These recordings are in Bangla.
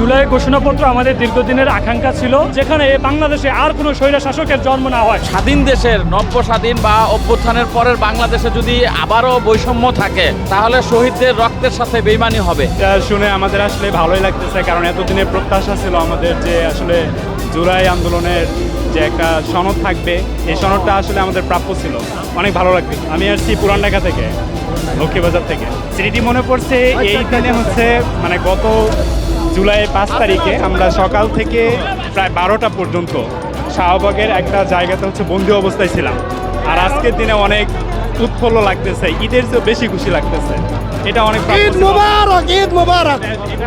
জুলাই ঘোষণাপত্র আমাদের দীর্ঘদিনের আকাঙ্ক্ষা ছিল যেখানে বাংলাদেশে আর কোনো স্বৈরা শাসকের জন্ম না হয়। স্বাধীন দেশের নব্য স্বাধীন বা অভ্যুত্থানের পরের বাংলাদেশে যদি আবারও বৈষম্য থাকে তাহলে শহীদদের রক্তের সাথে বেইমানি হবে। শুনে আমাদের আসলে ভালোই লাগতেছে কারণ এতদিনের প্রত্যাশা ছিল আমাদের যে আসলে জুলাই আন্দোলনের যে একটা সনদ থাকবে এই সনদটা আসলে আমাদের প্রাপ্য ছিল। অনেক ভালো লাগবে। আমি আসছি পুরান ঢাকা থেকে লক্ষ্মীবাজার থেকে। স্মৃতি মনে পড়ছে এই দিনে হচ্ছে মানে গত জুলাই পাঁচ তারিখে আমরা সকাল থেকে প্রায় বারোটা পর্যন্ত শাহবাগের একটা জায়গাতে হচ্ছে বন্দি অবস্থায় ছিলাম। আর আজকের দিনে অনেক উৎফুল্ল লাগতেছে ঈদের চেয়েও বেশি খুশি লাগতেছে। এটা অনেক প্রাপ্য ঈদ ছিল। ঈদ মুবারক।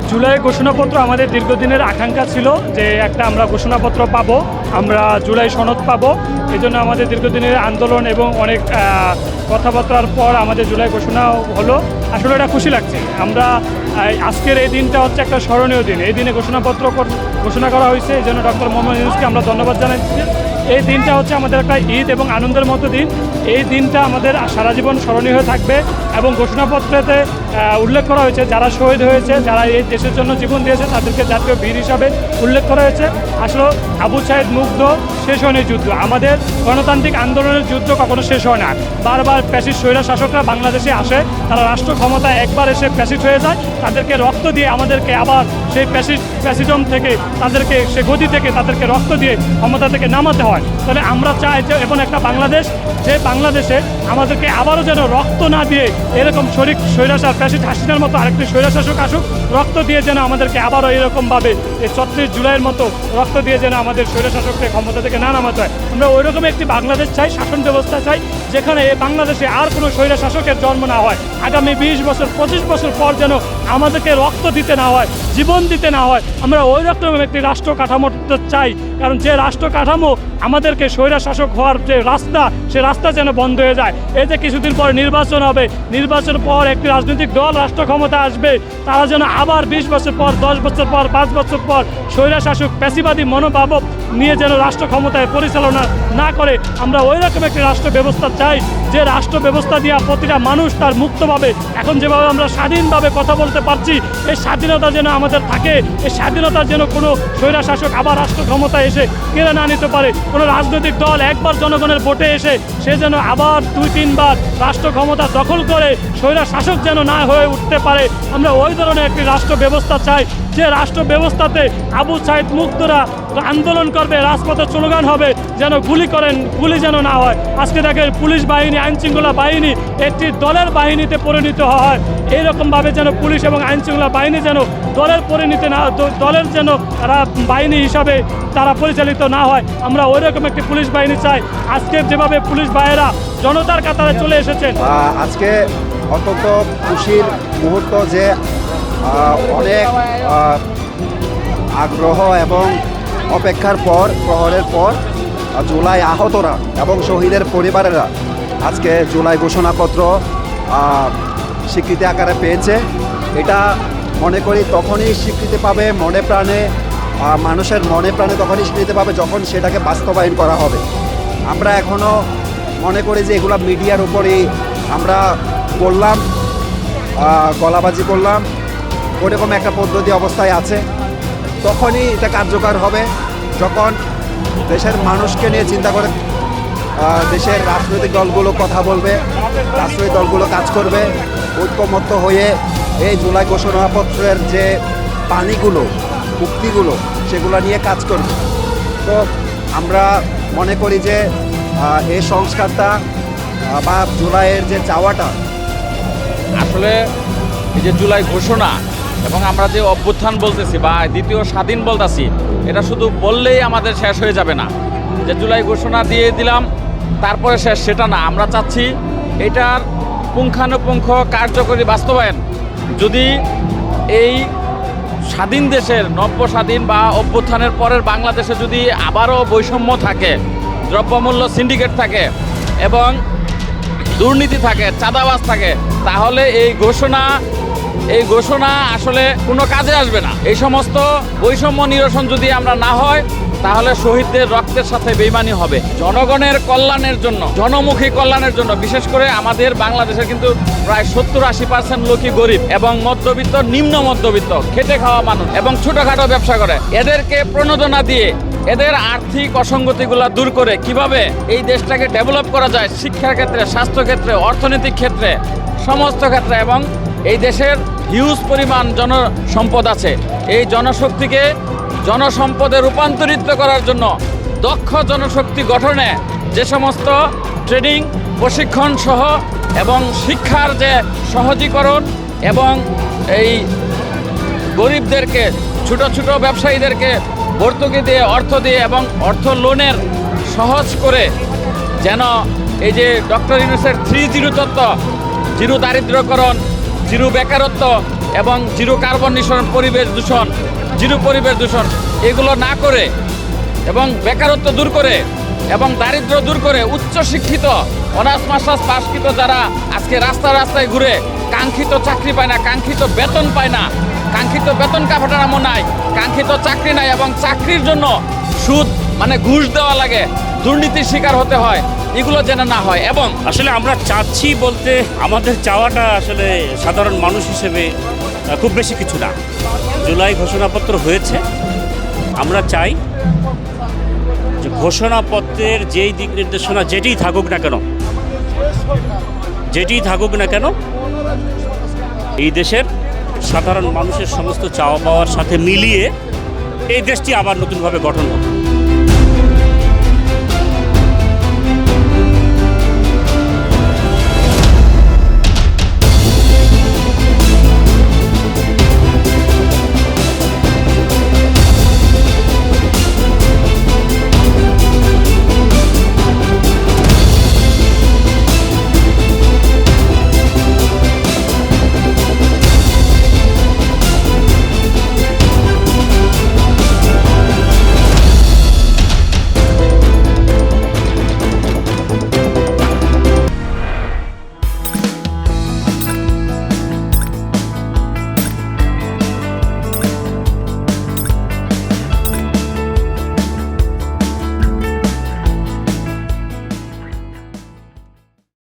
জুলাই ঘোষণাপত্র আমাদের দীর্ঘদিনের আকাঙ্ক্ষা ছিল যে একটা আমরা ঘোষণাপত্র পাবো আমরা জুলাই সনদ পাবো। এই জন্য আমাদের দীর্ঘদিনের আন্দোলন এবং অনেক কথাবার্তার পর আমাদের জুলাই ঘোষণা হলো। আসলে এটা খুশি লাগছে। আমরা আজকের এই দিনটা হচ্ছে একটা স্মরণীয় দিন। এই দিনে ঘোষণাপত্র ঘোষণা করা হয়েছে। এই জন্য ডক্টর মোহাম্মদ ইউনুসকে আমরা ধন্যবাদ জানাচ্ছি। এই দিনটা হচ্ছে আমাদের একটা ঈদ এবং আনন্দের মতো দিন। এই দিনটা আমাদের সারা জীবন স্মরণীয় হয়ে থাকবে এবং ঘোষণাপত্রেতে উল্লেখ করা হয়েছে যারা শহীদ হয়েছে, যারা এই দেশের জন্য জীবন দিয়েছে, তাদেরকে জাতীয় বীর হিসাবে উল্লেখ করা হয়েছে। আসলে আবু সাইদ মুগ্ধ শেষ হয়নি যুদ্ধ। আমাদের গণতান্ত্রিক আন্দোলনের যুদ্ধ কখনো শেষ হয় না। বারবার প্যাসিস স্বৈরা শাসকরা বাংলাদেশে আসে, তারা রাষ্ট্র ক্ষমতায় একবার এসে প্যাসিস হয়ে যায়, তাদেরকে রক্ত দিয়ে আমাদেরকে আবার সেই প্যাসিস প্যাসিজম থেকে তাদেরকে, সে গতি থেকে তাদেরকে রক্ত দিয়ে ক্ষমতা থেকে নামাতে হয়। তাহলে আমরা চাই যে এমন একটা বাংলাদেশ, যে বাংলাদেশে আমাদেরকে আবারও যেন রক্ত না দিয়ে এরকম শরিক স্বৈরাশার প্যাসিড হাসিনার মতো আরেকটি স্বৈরাশাসক আসুক, রক্ত দিয়ে যেন আমাদেরকে আবারও এরকমভাবে এই ছত্রিশ জুলাইয়ের মতো রক্ত দিয়ে যেন আমাদের স্বৈরাশাসককে ক্ষমতা থেকে না নামাতে হয় আমরা ওইরকমই একটি বাংলাদেশ চাই, শাসন ব্যবস্থা চাই যেখানে বাংলাদেশে আর কোনো স্বৈরা শাসকের জন্ম না হয়। আগামী বিশ বছর, পঁচিশ বছর পর যেন আমাদেরকে রক্ত দিতে না হয়, জীবন দিতে না হয়, আমরা ওই রকম একটি রাষ্ট্র কাঠামো চাই। কারণ যে রাষ্ট্র কাঠামো আমাদেরকে স্বৈরা শাসক হওয়ার যে রাস্তা, সে রাস্তা যেন বন্ধ হয়ে যায়। এই যে কিছুদিন পরে নির্বাচন হবে, নির্বাচন পর একটি রাজনৈতিক দল রাষ্ট্র ক্ষমতা আসবে, তারা যেন আবার বিশ বছর পর, দশ বছর পর, পাঁচ বছর পর স্বৈরা শাসক পেশিবাদী মনোভাব নিয়ে যেন রাষ্ট্র ক্ষমতায় পরিচালনা না করে, আমরা ওই রকম একটি রাষ্ট্র ব্যবস্থা চাই, যে রাষ্ট্র ব্যবস্থা দিয়া প্রতিটা মানুষ তার মুক্তভাবে, এখন যেভাবে আমরা স্বাধীনভাবে কথা বলতে পারছি, এই স্বাধীনতা যেন আমাদের থাকে, এই স্বাধীনতার যেন কোনো স্বৈরা শাসক আবার রাষ্ট্র ক্ষমতায় এসে কেড়ে না নিতে পারে, কোনো রাজনৈতিক দল একবার জনগণের ভোটে এসে সে যেন আবার দুই, তিনবার রাষ্ট্র ক্ষমতা দখল করে স্বৈরা শাসক যেন না হয়ে উঠতে পারে, আমরা ওই ধরনের একটি রাষ্ট্র ব্যবস্থা চাই যে রাষ্ট্র ব্যবস্থাতে আবু সাইদ মুক্তরা আন্দোলন করবে রাজপথে স্লোগান হবে যেন গুলি করেন, গুলি যেন না হয়। আজকে দেখেন পুলিশ বাহিনী, আইন শৃঙ্খলা বাহিনী একটি দলের বাহিনীতে পরিণত হয়। এইরকমভাবে যেন পুলিশ এবং আইন শৃঙ্খলা বাহিনী যেন দলের পরিণতি না দলের যেন তারা বাহিনী হিসাবে তারা পরিচালিত না হয়, আমরা ওই রকম একটি পুলিশ বাহিনী চাই। আজকে যেভাবে পুলিশ ভাইয়েরা জনতার কাতারে চলে এসেছেন। আজকে অত্যন্ত খুশির মুহূর্ত যে অনেক আগ্রহ এবং অপেক্ষার পর, প্রহরের পর জুলাই আহতরা এবং শহীদের পরিবারেরা আজকে জুলাই ঘোষণাপত্র স্বীকৃতি আকারে পেয়েছে। এটা মনে করি তখনই স্বীকৃতি পাবে মনে প্রাণে মানুষের মনে প্রাণে তখনই স্বীকৃতি পাবে যখন সেটাকে বাস্তবায়ন করা হবে। আমরা এখনও মনে করি যে এগুলো মিডিয়ার উপরেই আমরা বললাম গলাবাজি করলাম। ওরকম একটা পদ্ধতি অবস্থায় আছে। তখনই এটা কার্যকর হবে। যখন দেশের মানুষকে নিয়ে চিন্তা করে দেশের রাজনৈতিক দলগুলো কথা বলবে, রাজনৈতিক দলগুলো কাজ করবে, ঐক্যমত্য হয়ে এই জুলাই ঘোষণাপত্রের যে পানিগুলো, উক্তিগুলো, সেগুলো নিয়ে কাজ করবে। তো আমরা মনে করি যে এই সংস্কারটা বা জুলাইয়ের যে চাওয়াটা, আসলে এই যে জুলাই ঘোষণা এবং আমরা যে অভ্যুত্থান বলতেছি বা দ্বিতীয় স্বাধীন বলতেছি, এটা শুধু বললেই আমাদের শেষ হয়ে যাবে না। যে জুলাই ঘোষণা দিয়ে দিলাম, তারপরে শেষ সেটা না। আমরা চাচ্ছি এটার পুঙ্খানুপুঙ্খ কার্যকরী বাস্তবায়ন। যদি এই স্বাধীন দেশের নব্য স্বাধীন বা অভ্যুত্থানের পরের বাংলাদেশে যদি আবারও বৈষম্য থাকে, দ্রব্যমূল্য সিন্ডিকেট থাকে এবং দুর্নীতি থাকে, চাঁদাবাজ থাকে, তাহলে এই ঘোষণা এই ঘোষণা আসলে কোনো কাজে আসবে না। এই সমস্ত বৈষম্য নিরসন যদি আমরা না হয়, তাহলে শহীদদের রক্তের সাথে বেইমানি হবে। জনগণের কল্যাণের জন্য, জনমুখী কল্যাণের জন্য, বিশেষ করে আমাদের বাংলাদেশের কিন্তু প্রায় সত্তর আশি পার্সেন্ট লোকই গরিব এবং মধ্যবিত্ত, নিম্ন মধ্যবিত্ত, খেটে খাওয়া মানুষ এবং ছোটখাটো ব্যবসা করে। এদেরকে প্রণোদনা দিয়ে, এদের আর্থিক অসঙ্গতিগুলো দূর করে কীভাবে এই দেশটাকে ডেভেলপ করা যায় শিক্ষার ক্ষেত্রে স্বাস্থ্য ক্ষেত্রে অর্থনৈতিক ক্ষেত্রে, সমস্ত ক্ষেত্রে এবং এই দেশের হিউজ পরিমাণ জনসম্পদ আছে। এই জনশক্তিকে জনসম্পদে রূপান্তরিত করার জন্য দক্ষ জনশক্তি গঠনে যে সমস্ত ট্রেনিং, প্রশিক্ষণ সহ এবং শিক্ষার যে সহজীকরণ এবং এই গরিবদেরকে, ছোট ছোট ব্যবসায়ীদেরকে ভর্তুকি দিয়ে, অর্থ দিয়ে এবং অর্থ লোনের সহজ করে যেন এই যে ডক্টর ইউনুসের থ্রি জিরো তত্ত্ব, জিরো দারিদ্র্যকরণ জিরো বেকারত্ব এবং জিরো কার্বন নিঃসরণ, পরিবেশ দূষণ, জিরো পরিবেশ দূষণ, এগুলো না করে এবং বেকারত্ব দূর করে এবং দারিদ্র্য দূর করে উচ্চ শিক্ষিত, অনার্স, মাস্টার্স পাশকৃত যারা আজকে রাস্তায় রাস্তায় ঘুরে কাঙ্ক্ষিত চাকরি পায় না, কাঙ্ক্ষিত বেতন পায় না, কাঙ্ক্ষিত বেতন কাঠামো নাই, কাঙ্ক্ষিত চাকরি নাই এবং চাকরির জন্য সুদ মানে ঘুষ দেওয়া লাগে, দুর্নীতির শিকার হতে হয়, এগুলো যেন না হয়। এবং আসলে আমরা চাচ্ছি বলতে আমাদের চাওয়াটা আসলে সাধারণ মানুষ হিসেবে খুব বেশি কিছু না। জুলাই ঘোষণাপত্র হয়েছে। আমরা চাই যে ঘোষণাপত্রের যেই দিক নির্দেশনা যেটিই থাকুক না কেন যেটিই থাকুক না কেন, এই দেশের সাধারণ মানুষের সমস্ত চাওয়া পাওয়ার সাথে মিলিয়ে এই দেশটি আবার নতুনভাবে গঠন হোক